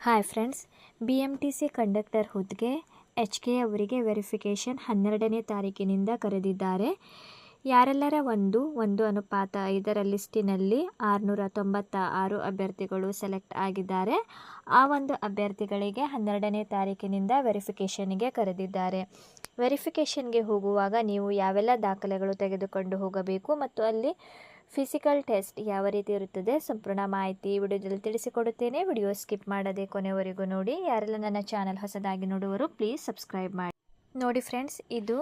Hi friends B M T C conductor ಹುದ್ದೆಗೆ H K ಅವರಿಗೆ verification ಹನ್ನೆರಡನೇ ತಾರೀಕಿನಿಂದ ಕರೆದಿದ್ದಾರೆ. ಯಾರೆಲ್ಲರ ಒಂದು ಒಂದು ಅನುಪಾತ ಐದರ ಲಿಸ್ಟಿನಲ್ಲಿ ಆರುನೂರ ತೊಂಬತ್ತ ಆರು ಅಭ್ಯರ್ಥಿಗಳು ಸೆಲೆಕ್ಟ್ ಆಗಿದ್ದಾರೆ. ಆ ಒಂದು ಅಭ್ಯರ್ಥಿಗಳಿಗೆ ಹನ್ನೆರಡನೇ ತಾರೀಕಿನಿಂದ ವೆರಿಫಿಕೇಷನ್ಗೆ ಕರೆದಿದ್ದಾರೆ. ವೆರಿಫಿಕೇಷನ್ಗೆ ಹೋಗುವಾಗ ನೀವು ಯಾವೆಲ್ಲ ದಾಖಲೆಗಳು ತೆಗೆದುಕೊಂಡು ಹೋಗಬೇಕು ಮತ್ತು ಅಲ್ಲಿ ಫಿಸಿಕಲ್ ಟೆಸ್ಟ್ ಯಾವ ರೀತಿ ಇರುತ್ತದೆ ಸಂಪೂರ್ಣ ಮಾಹಿತಿ ವಿಡಿಯೋದಲ್ಲಿ ತಿಳಿಸಿಕೊಡುತ್ತೇನೆ. ವಿಡಿಯೋ ಸ್ಕಿಪ್ ಮಾಡದೆ ಕೊನೆವರೆಗೂ ನೋಡಿ. ಯಾರೆಲ್ಲ ನನ್ನ ಚಾನಲ್ ಹೊಸದಾಗಿ ನೋಡುವರು ಪ್ಲೀಸ್ ಸಬ್ಸ್ಕ್ರೈಬ್ ಮಾಡಿ. ನೋಡಿ ಫ್ರೆಂಡ್ಸ್ ಇದು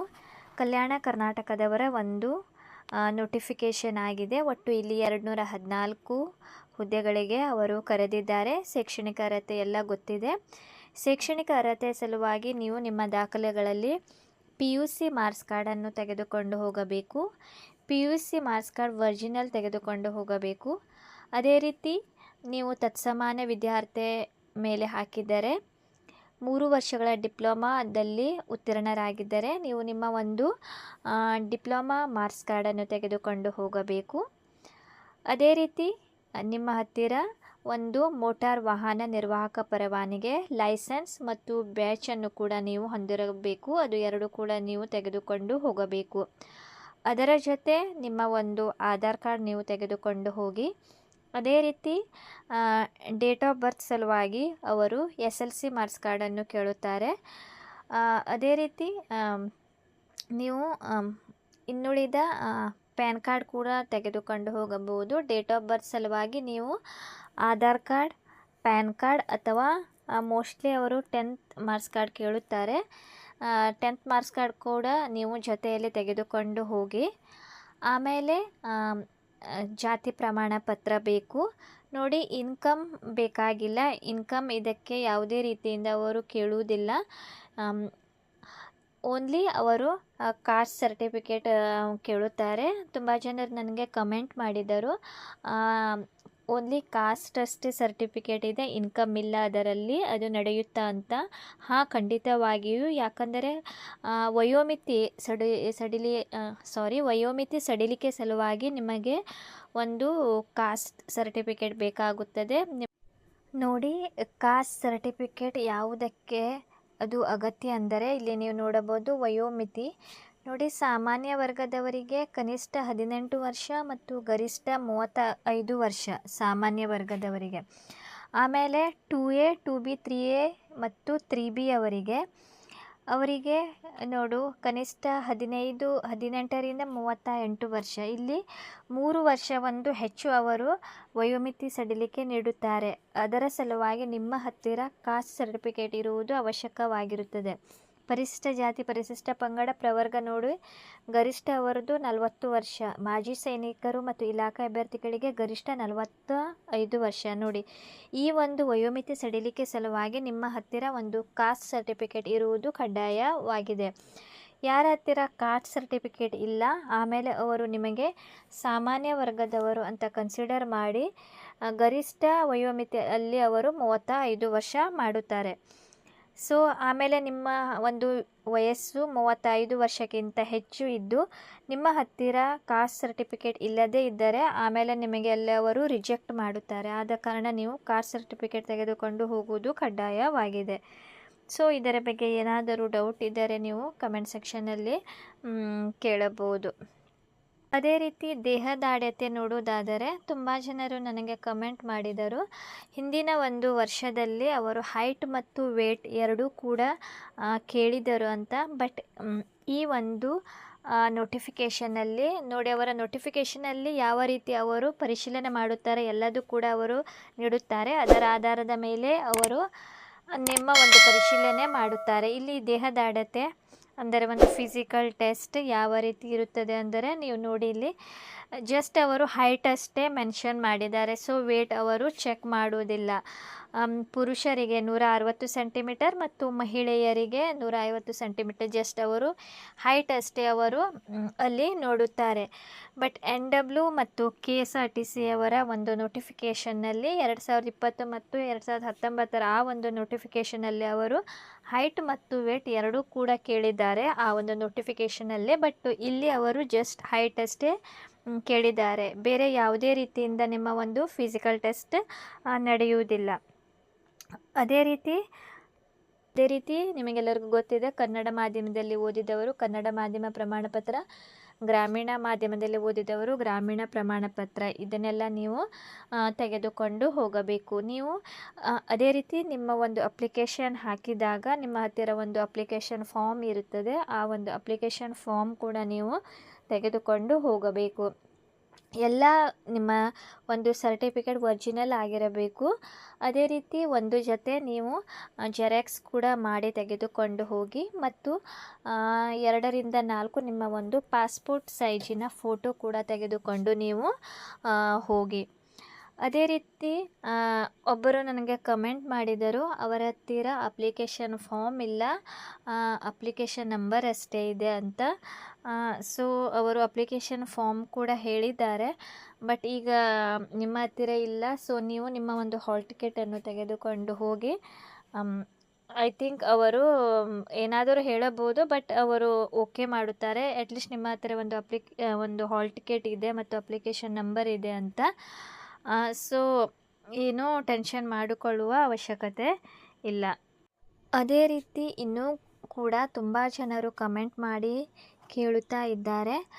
ಕಲ್ಯಾಣ ಕರ್ನಾಟಕದವರ ಒಂದು ನೋಟಿಫಿಕೇಷನ್ ಆಗಿದೆ. ಒಟ್ಟು ಇಲ್ಲಿ ಎರಡು ನೂರ ಹದಿನಾಲ್ಕು ಹುದ್ದೆಗಳಿಗೆ ಅವರು ಕರೆದಿದ್ದಾರೆ. ಶೈಕ್ಷಣಿಕ ಅರ್ಹತೆ ಎಲ್ಲ ಗೊತ್ತಿದೆ. ಶೈಕ್ಷಣಿಕ ಅರ್ಹತೆ ಸಲುವಾಗಿ ನೀವು ನಿಮ್ಮ ದಾಖಲೆಗಳಲ್ಲಿ ಪಿ ಯು ಸಿ ಮಾರ್ಕ್ಸ್ ಕಾರ್ಡನ್ನು ತೆಗೆದುಕೊಂಡು ಹೋಗಬೇಕು. P U C marks card original ತೆಗೆದುಕೊಂಡು ಹೋಗಬೇಕು. ಅದೇ ರೀತಿ ನೀವು ತತ್ಸಮಾನ ವಿದ್ಯಾರ್ಥಿ ಮೇಲೆ ಹಾಕಿದರೆ ಮೂರು ವರ್ಷಗಳ ಡಿಪ್ಲೊಮಾದಲ್ಲಿ ಉತ್ತೀರ್ಣರಾಗಿದ್ದರೆ ನೀವು ನಿಮ್ಮ ಒಂದು ಡಿಪ್ಲೊಮಾ ಮಾರ್ಕ್ಸ್ ಕಾರ್ಡನ್ನು ತೆಗೆದುಕೊಂಡು ಹೋಗಬೇಕು. ಅದೇ ರೀತಿ ನಿಮ್ಮ ಹತ್ತಿರ ಒಂದು ಮೋಟಾರ್ ವಾಹನ ನಿರ್ವಾಹಕ ಪರವಾನಿಗೆ ಲೈಸೆನ್ಸ್ ಮತ್ತು ಬ್ಯಾಚನ್ನು ಕೂಡ ನೀವು ಹೊಂದಿರಬೇಕು. ಅದು ಎರಡು ಕೂಡ ನೀವು ತೆಗೆದುಕೊಂಡು ಹೋಗಬೇಕು. ಅದರ ಜೊತೆ ನಿಮ್ಮ ಒಂದು ಆಧಾರ್ ಕಾರ್ಡ್ ನೀವು ತೆಗೆದುಕೊಂಡು ಹೋಗಿ, ಅದೇ ರೀತಿ ಡೇಟ್ ಆಫ್ ಬರ್ತ್ ಸಲುವಾಗಿ ಅವರು ಎಸ್ ಎಲ್ ಸಿ ಮಾರ್ಕ್ಸ್ ಕಾರ್ಡನ್ನು ಕೇಳುತ್ತಾರೆ. ಅದೇ ರೀತಿ ನೀವು ಇನ್ನುಳಿದ ಪ್ಯಾನ್ ಕಾರ್ಡ್ ಕೂಡ ತೆಗೆದುಕೊಂಡು ಹೋಗಬಹುದು. ಡೇಟ್ ಆಫ್ ಬರ್ತ್ ಸಲುವಾಗಿ ನೀವು ಆಧಾರ್ ಕಾರ್ಡ್, ಪ್ಯಾನ್ ಕಾರ್ಡ್ ಅಥವಾ ಮೋಸ್ಟ್ಲಿ ಅವರು ಟೆಂತ್ ಮಾರ್ಕ್ಸ್ ಕಾರ್ಡ್ ಕೇಳುತ್ತಾರೆ. ಟೆಂತ್ ಮಾರ್ಕ್ಸ್ ಕಾರ್ಡ್ ಕೂಡ ನೀವು ಜೊತೆಯಲ್ಲಿ ತೆಗೆದುಕೊಂಡು ಹೋಗಿ, ಆಮೇಲೆ ಜಾತಿ ಪ್ರಮಾಣ ಪತ್ರ ಬೇಕು. ನೋಡಿ ಇನ್ಕಮ್ ಬೇಕಾಗಿಲ್ಲ. ಇನ್ಕಮ್ ಇದಕ್ಕೆ ಯಾವುದೇ ರೀತಿಯಿಂದ ಅವರು ಕೇಳುವುದಿಲ್ಲ. ಓನ್ಲಿ ಅವರು ಕಾಸ್ಟ್ ಸರ್ಟಿಫಿಕೇಟ್ ಕೇಳುತ್ತಾರೆ. ತುಂಬ ಜನರು ನನಗೆ ಕಮೆಂಟ್ ಮಾಡಿದರು. ಓನ್ಲಿ ಕಾಸ್ಟ್ ಅಷ್ಟೇ ಸರ್ಟಿಫಿಕೇಟ್ ಇದೆ, ಇನ್ಕಮ್ ಇಲ್ಲ ಅದರಲ್ಲಿ, ಅದು ನಡೆಯುತ್ತಾ ಅಂತ. ಹಾಂ, ಖಂಡಿತವಾಗಿಯೂ. ಯಾಕಂದರೆ ವಯೋಮಿತಿ ಸಡಿ, ಸಡಿಲಿ ಸಾರಿ ವಯೋಮಿತಿ ಸಡಿಲಿಕೆ ಸಲುವಾಗಿ ನಿಮಗೆ ಒಂದು ಕಾಸ್ಟ್ ಸರ್ಟಿಫಿಕೇಟ್ ಬೇಕಾಗುತ್ತದೆ. ನೋಡಿ, ಕಾಸ್ಟ್ ಸರ್ಟಿಫಿಕೇಟ್ ಯಾವುದಕ್ಕೆ ಅದು ಅಗತ್ಯ ಅಂದರೆ, ಇಲ್ಲಿ ನೀವು ನೋಡಬಹುದು ವಯೋಮಿತಿ. ನೋಡಿ, ಸಾಮಾನ್ಯ ವರ್ಗದವರಿಗೆ ಕನಿಷ್ಠ ಹದಿನೆಂಟು ವರ್ಷ ಮತ್ತು ಗರಿಷ್ಠ ಮೂವತ್ತ ಐದು ವರ್ಷ ಸಾಮಾನ್ಯ ವರ್ಗದವರಿಗೆ. ಆಮೇಲೆ two A, two B, three A ಮತ್ತು ತ್ರೀ ಬಿ ಅವರಿಗೆ. ಅವರಿಗೆ ನೋಡು, ಕನಿಷ್ಠ ಹದಿನೈದು, ಹದಿನೆಂಟರಿಂದ ಮೂವತ್ತ ಎಂಟು ವರ್ಷ. ಇಲ್ಲಿ ಮೂರು ವರ್ಷವೊಂದು ಹೆಚ್ಚು ಅವರು ವಯೋಮಿತಿ ಸಡಿಲಿಕೆ ನೀಡುತ್ತಾರೆ. ಅದರ ಸಲುವಾಗಿ ನಿಮ್ಮ ಹತ್ತಿರ ಕಾಸ್ಟ್ ಸರ್ಟಿಫಿಕೇಟ್ ಇರುವುದು ಅವಶ್ಯಕವಾಗಿರುತ್ತದೆ. ಪರಿಶಿಷ್ಟ ಜಾತಿ, ಪರಿಶಿಷ್ಟ ಪಂಗಡ, ಪ್ರವರ್ಗ ನೋಡಿ ಗರಿಷ್ಠ ಅವರದು ನಲವತ್ತು ವರ್ಷ. ಮಾಜಿ ಸೈನಿಕರು ಮತ್ತು ಇಲಾಖಾ ಅಭ್ಯರ್ಥಿಗಳಿಗೆ ಗರಿಷ್ಠ ನಲವತ್ತ ಐದು ವರ್ಷ. ನೋಡಿ, ಈ ಒಂದು ವಯೋಮಿತಿ ಸಡಿಲಿಕೆ ಸಲುವಾಗಿ ನಿಮ್ಮ ಹತ್ತಿರ ಒಂದು ಕಾಸ್ಟ್ ಸರ್ಟಿಫಿಕೇಟ್ ಇರುವುದು ಕಡ್ಡಾಯವಾಗಿದೆ. ಯಾರ ಹತ್ತಿರ ಕಾಸ್ಟ್ ಸರ್ಟಿಫಿಕೇಟ್ ಇಲ್ಲ, ಆಮೇಲೆ ಅವರು ನಿಮಗೆ ಸಾಮಾನ್ಯ ವರ್ಗದವರು ಅಂತ ಕನ್ಸಿಡರ್ ಮಾಡಿ, ಗರಿಷ್ಠ ವಯೋಮಿತಿಯಲ್ಲಿ ಅವರು ಮೂವತ್ತ ಐದು ವರ್ಷ ಮಾಡುತ್ತಾರೆ. ಸೊ, ಆಮೇಲೆ ನಿಮ್ಮ ಒಂದು ವಯಸ್ಸು ಮೂವತ್ತೈದು ವರ್ಷಕ್ಕಿಂತ ಹೆಚ್ಚು ಇದ್ದು, ನಿಮ್ಮ ಹತ್ತಿರ ಕಾಸ್ಟ್ ಸರ್ಟಿಫಿಕೇಟ್ ಇಲ್ಲದೇ ಇದ್ದರೆ, ಆಮೇಲೆ ನಿಮಗೆ ಎಲ್ಲವರು ರಿಜೆಕ್ಟ್ ಮಾಡುತ್ತಾರೆ. ಆದ ಕಾರಣ ನೀವು ಕಾಸ್ಟ್ ಸರ್ಟಿಫಿಕೇಟ್ ತೆಗೆದುಕೊಂಡು ಹೋಗುವುದು ಕಡ್ಡಾಯವಾಗಿದೆ. ಸೊ, ಇದರ ಬಗ್ಗೆ ಏನಾದರೂ ಡೌಟ್ ಇದ್ದರೆ ನೀವು ಕಮೆಂಟ್ ಸೆಕ್ಷನಲ್ಲಿ ಕೇಳಬಹುದು. ಅದೇ ರೀತಿ ದೇಹದಾಢ್ಯತೆ ನೋಡುವುದಾದರೆ ತುಂಬ ಜನರು ನನಗೆ ಕಮೆಂಟ್ ಮಾಡಿದರು. ಹಿಂದಿನ ಒಂದು ವರ್ಷದಲ್ಲಿ ಅವರು ಹೈಟ್ ಮತ್ತು ವೇಟ್ ಎರಡೂ ಕೂಡ ಕೇಳಿದರು ಅಂತ. ಬಟ್ ಈ ಒಂದು ನೋಟಿಫಿಕೇಷನಲ್ಲಿ ನೋಡಿ, ಅವರ ನೋಟಿಫಿಕೇಷನಲ್ಲಿ ಯಾವ ರೀತಿ ಅವರು ಪರಿಶೀಲನೆ ಮಾಡುತ್ತಾರೆ ಎಲ್ಲದೂ ಕೂಡ ಅವರು ನೀಡುತ್ತಾರೆ. ಅದರ ಆಧಾರದ ಮೇಲೆ ಅವರು ನಿಮ್ಮ ಒಂದು ಪರಿಶೀಲನೆ ಮಾಡುತ್ತಾರೆ. ಇಲ್ಲಿ ದೇಹದಾಢ್ಯತೆ ಅಂದರೆ ಒಂದು ಫಿಸಿಕಲ್ ಟೆಸ್ಟ್ ಯಾವ ರೀತಿ ಇರುತ್ತದೆ ಅಂದರೆ ನೀವು ನೋಡಿ ಇಲ್ಲಿ ಜಸ್ಟ್ ಅವರು ಹೈಟ್ ಅಷ್ಟೇ ಮೆನ್ಷನ್ ಮಾಡಿದ್ದಾರೆ. ಸೊ ವೇಟ್ ಅವರು ಚೆಕ್ ಮಾಡುವುದಿಲ್ಲ. ಪುರುಷರಿಗೆ ನೂರ ಅರವತ್ತು ಸೆಂಟಿಮೀಟರ್ ಮತ್ತು ಮಹಿಳೆಯರಿಗೆ ನೂರ ಐವತ್ತು ಸೆಂಟಿಮೀಟರ್ ಜಸ್ಟ್ ಅವರು ಹೈಟ್ ಅಷ್ಟೇ ಅವರು ಅಲ್ಲಿ ನೋಡುತ್ತಾರೆ. ಬಟ್ ಎನ್ ಡಬ್ಲ್ಯೂ ಮತ್ತು K S R T C ಅವರ ಒಂದು ನೋಟಿಫಿಕೇಷನ್ನಲ್ಲಿ ಎರಡು ಸಾವಿರದ ಇಪ್ಪತ್ತು ಮತ್ತು ಎರಡು ಸಾವಿರದ ಹತ್ತೊಂಬತ್ತರ ಆ ಒಂದು ನೋಟಿಫಿಕೇಷನಲ್ಲಿ ಅವರು ಹೈಟ್ ಮತ್ತು ವೇಟ್ ಎರಡೂ ಕೂಡ ಕೇಳಿದ್ದಾರೆ ಆ ಒಂದು ನೋಟಿಫಿಕೇಷನಲ್ಲೇ ಬಟ್ ಇಲ್ಲಿ ಅವರು ಜಸ್ಟ್ ಹೈಟ್ ಅಷ್ಟೇ ಕೇಳಿದ್ದಾರೆ. ಬೇರೆ ಯಾವುದೇ ರೀತಿಯಿಂದ ನಿಮ್ಮ ಒಂದು ಫಿಸಿಕಲ್ ಟೆಸ್ಟ್ ನಡೆಯುವುದಿಲ್ಲ. ಅದೇ ರೀತಿ ಅದೇ ರೀತಿ ನಿಮಗೆಲ್ಲರಿಗೂ ಗೊತ್ತಿದೆ, ಕನ್ನಡ ಮಾಧ್ಯಮದಲ್ಲಿ ಓದಿದವರು ಕನ್ನಡ ಮಾಧ್ಯಮ ಪ್ರಮಾಣ ಪತ್ರ ಗ್ರಾಮೀಣ ಮಾಧ್ಯಮದಲ್ಲಿ ಓದಿದವರು ಗ್ರಾಮೀಣ ಪ್ರಮಾಣ ಪತ್ರ ಇದನ್ನೆಲ್ಲ ನೀವು ತೆಗೆದುಕೊಂಡು ಹೋಗಬೇಕು. ನೀವು ಅದೇ ರೀತಿ ನಿಮ್ಮ ಒಂದು ಅಪ್ಲಿಕೇಶನ್ ಹಾಕಿದಾಗ ನಿಮ್ಮ ಹತ್ತಿರ ಒಂದು ಅಪ್ಲಿಕೇಶನ್ ಫಾರ್ಮ್ ಇರುತ್ತದೆ. ಆ ಒಂದು ಅಪ್ಲಿಕೇಶನ್ ಫಾರ್ಮ್ ಕೂಡ ನೀವು ತೆಗೆದುಕೊಂಡು ಹೋಗಬೇಕು. ಎಲ್ಲ ನಿಮ್ಮ ಒಂದು ಸರ್ಟಿಫಿಕೇಟ್ ಒರಿಜಿನಲ್ ಆಗಿರಬೇಕು. ಅದೇ ರೀತಿ ಒಂದು ಜೊತೆ ನೀವು ಜೆರಾಕ್ಸ್ ಕೂಡ ಮಾಡಿ ತೆಗೆದುಕೊಂಡು ಹೋಗಿ ಮತ್ತು ಎರಡರಿಂದ ನಾಲ್ಕು ನಿಮ್ಮ ಒಂದು ಪಾಸ್ಪೋರ್ಟ್ ಸೈಜಿನ ಫೋಟೋ ಕೂಡ ತೆಗೆದುಕೊಂಡು ನೀವು ಹೋಗಿ. ಅದೇ ರೀತಿ ಒಬ್ಬರು ನನಗೆ ಕಮೆಂಟ್ ಮಾಡಿದರು, ಅವರ ಹತ್ತಿರ ಅಪ್ಲಿಕೇಶನ್ ಫಾರ್ಮ್ ಇಲ್ಲ ಅಪ್ಲಿಕೇಶನ್ ನಂಬರ್ ಅಷ್ಟೇ ಇದೆ ಅಂತ. ಸೊ, ಅವರು ಅಪ್ಲಿಕೇಶನ್ ಫಾರ್ಮ್ ಕೂಡ ಹೇಳಿದ್ದಾರೆ, ಬಟ್ ಈಗ ನಿಮ್ಮ ಹತ್ತಿರ ಇಲ್ಲ, ಸೊ ನೀವು ನಿಮ್ಮ ಒಂದು ಹಾಲ್ ಟಿಕೆಟನ್ನು ತೆಗೆದುಕೊಂಡು ಹೋಗಿ ಐ ಥಿಂಕ್ ಅವರು ಏನಾದರೂ ಹೇಳಬಹುದು, ಬಟ್ ಅವರು ಓಕೆ ಮಾಡುತ್ತಾರೆ, ಅಟ್ಲೀಸ್ಟ್ ನಿಮ್ಮ ಹತ್ತಿರ ಒಂದು ಅಪ್ಲಿಕ್ ಒಂದು ಹಾಲ್ ಟಿಕೆಟ್ ಇದೆ ಮತ್ತು ಅಪ್ಲಿಕೇಶನ್ ನಂಬರ್ ಇದೆ ಅಂತ. ಸೊ, ಏನೂ ಟೆನ್ಷನ್ ಮಾಡಿಕೊಳ್ಳುವ ಅವಶ್ಯಕತೆ ಇಲ್ಲ. ಅದೇ ರೀತಿ ಇನ್ನೂ ಕೂಡ ತುಂಬ ಜನರು ಕಮೆಂಟ್ ಮಾಡಿ ಕೇಳುತ್ತಾ ಇದ್ದಾರೆ.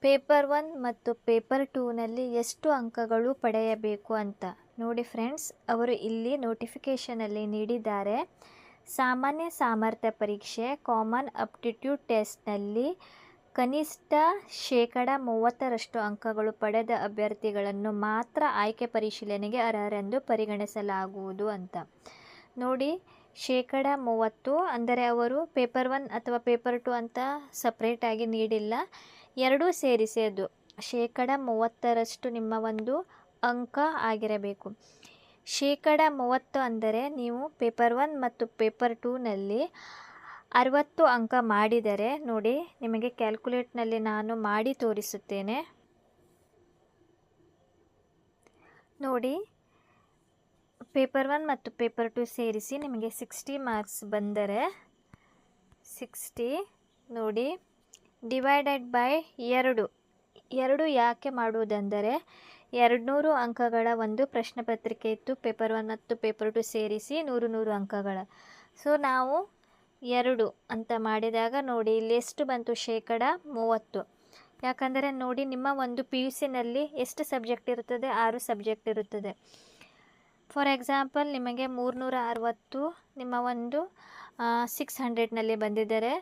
ಪೇಪರ್ ಒನ್ ಮತ್ತು ಪೇಪರ್ ಟೂನಲ್ಲಿ ಎಷ್ಟು ಅಂಕಗಳು ಪಡೆಯಬೇಕು ಅಂತ. ನೋಡಿ ಫ್ರೆಂಡ್ಸ್, ಅವರು ಇಲ್ಲಿ ನೋಟಿಫಿಕೇಷನಲ್ಲಿ ನೀಡಿದ್ದಾರೆ, ಸಾಮಾನ್ಯ ಸಾಮರ್ಥ್ಯ ಪರೀಕ್ಷೆ, ಕಾಮನ್ ಅಪ್ಟಿಟ್ಯೂಡ್ ಟೆಸ್ಟ್ನಲ್ಲಿ ಕನಿಷ್ಠ ಶೇಕಡ ಮೂವತ್ತರಷ್ಟು ಅಂಕಗಳು ಪಡೆದ ಅಭ್ಯರ್ಥಿಗಳನ್ನು ಮಾತ್ರ ಆಯ್ಕೆ ಪರಿಶೀಲನೆಗೆ ಅರ್ಹರೆಂದು ಪರಿಗಣಿಸಲಾಗುವುದು ಅಂತ. ನೋಡಿ ಶೇಕಡ ಮೂವತ್ತು ಅಂದರೆ ಅವರು ಪೇಪರ್ ಒನ್ ಅಥವಾ ಪೇಪರ್ ಟು ಅಂತ ಸಪ್ರೇಟಾಗಿ ನೀಡಿಲ್ಲ. ಎರಡೂ ಸೇರಿಸಿ ಅದು ಶೇಕಡ ಮೂವತ್ತರಷ್ಟು ನಿಮ್ಮ ಒಂದು ಅಂಕ ಆಗಿರಬೇಕು. ಶೇಕಡ ಮೂವತ್ತು ಅಂದರೆ ನೀವು ಪೇಪರ್ ಒನ್ ಮತ್ತು ಪೇಪರ್ ಟೂನಲ್ಲಿ ಅರವತ್ತು ಅಂಕ ಮಾಡಿದರೆ ನೋಡಿ, ನಿಮಗೆ ಕ್ಯಾಲ್ಕುಲೇಟ್ನಲ್ಲಿ ನಾನು ಮಾಡಿ ತೋರಿಸುತ್ತೇನೆ. ನೋಡಿ, ಪೇಪರ್ ಒನ್ ಮತ್ತು ಪೇಪರ್ ಟು ಸೇರಿಸಿ ನಿಮಗೆ ಸಿಕ್ಸ್ಟಿ ಮಾರ್ಕ್ಸ್ ಬಂದರೆ, ಸಿಕ್ಸ್ಟಿ, ನೋಡಿ, ಡಿವೈಡೆಡ್ ಬೈ ಎರಡು. ಎರಡು ಯಾಕೆ ಮಾಡುವುದೆಂದರೆ, ಎರಡುನೂರು ಅಂಕಗಳ ಒಂದು ಪ್ರಶ್ನೆ ಪತ್ರಿಕೆ ಇತ್ತು, ಪೇಪರ್ ಒನ್ ಮತ್ತು ಪೇಪರ್ ಟು ಸೇರಿಸಿ ನೂರು ನೂರು ಅಂಕಗಳ. ಸೊ, ನಾವು ಎರಡು ಅಂತ ಮಾಡಿದಾಗ ನೋಡಿ, ಇಲ್ಲಿ ಎಷ್ಟು ಬಂತು? ಶೇಕಡ ಮೂವತ್ತು. ಯಾಕಂದರೆ ನೋಡಿ, ನಿಮ್ಮ ಒಂದು ಪಿ ಯು ಸಿನಲ್ಲಿ ಎಷ್ಟು ಸಬ್ಜೆಕ್ಟ್ ಇರುತ್ತದೆ? ಆರು ಸಬ್ಜೆಕ್ಟ್ ಇರುತ್ತದೆ. ಫಾರ್ ಎಕ್ಸಾಂಪಲ್, ನಿಮಗೆ ಮೂರುನೂರ ಅರವತ್ತು ನಿಮ್ಮ ಒಂದು ಸಿಕ್ಸ್ ಹಂಡ್ರೆಡ್ನಲ್ಲಿ ಬಂದಿದ್ದರೆ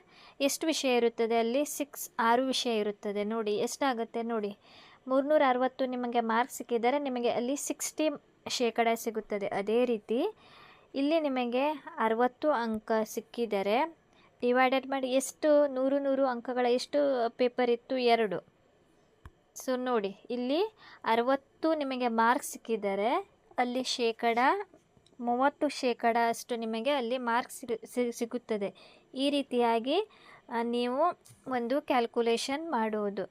ಎಷ್ಟು ವಿಷಯ ಇರುತ್ತದೆ ಅಲ್ಲಿ? ಸಿಕ್ಸ್, ಆರು ವಿಷಯ ಇರುತ್ತದೆ. ನೋಡಿ, ಎಷ್ಟಾಗುತ್ತೆ ನೋಡಿ. ಮೂರುನೂರ ಅರವತ್ತು ನಿಮಗೆ ಮಾರ್ಕ್ಸ್ ಸಿಕ್ಕಿದರೆ ನಿಮಗೆ ಅಲ್ಲಿ ಸಿಕ್ಸ್ಟಿ ಶೇಕಡ ಸಿಗುತ್ತದೆ. ಅದೇ ರೀತಿ ಇಲ್ಲಿ ನಿಮಗೆ ಅರವತ್ತು ಅಂಕ ಸಿಕ್ಕಿದರೆ ಡಿವೈಡೆಡ್ ಮಾಡಿ ಎಷ್ಟು ನೂರು ನೂರು ಅಂಕಗಳ ಎಷ್ಟು ಪೇಪರ್ ಇತ್ತು? ಎರಡು. ಸೊ ನೋಡಿ, ಇಲ್ಲಿ ಅರವತ್ತು ನಿಮಗೆ ಮಾರ್ಕ್ಸ್ ಸಿಕ್ಕಿದರೆ ಅಲ್ಲಿ ಶೇಕಡ ಮೂವತ್ತು ಶೇಕಡ ಅಷ್ಟು ನಿಮಗೆ ಅಲ್ಲಿ ಮಾರ್ಕ್ಸ್ ಸಿಗುತ್ತದೆ. ಈ ರೀತಿಯಾಗಿ ನೀವು ಒಂದು ಕ್ಯಾಲ್ಕುಲೇಷನ್ ಮಾಡುವುದು.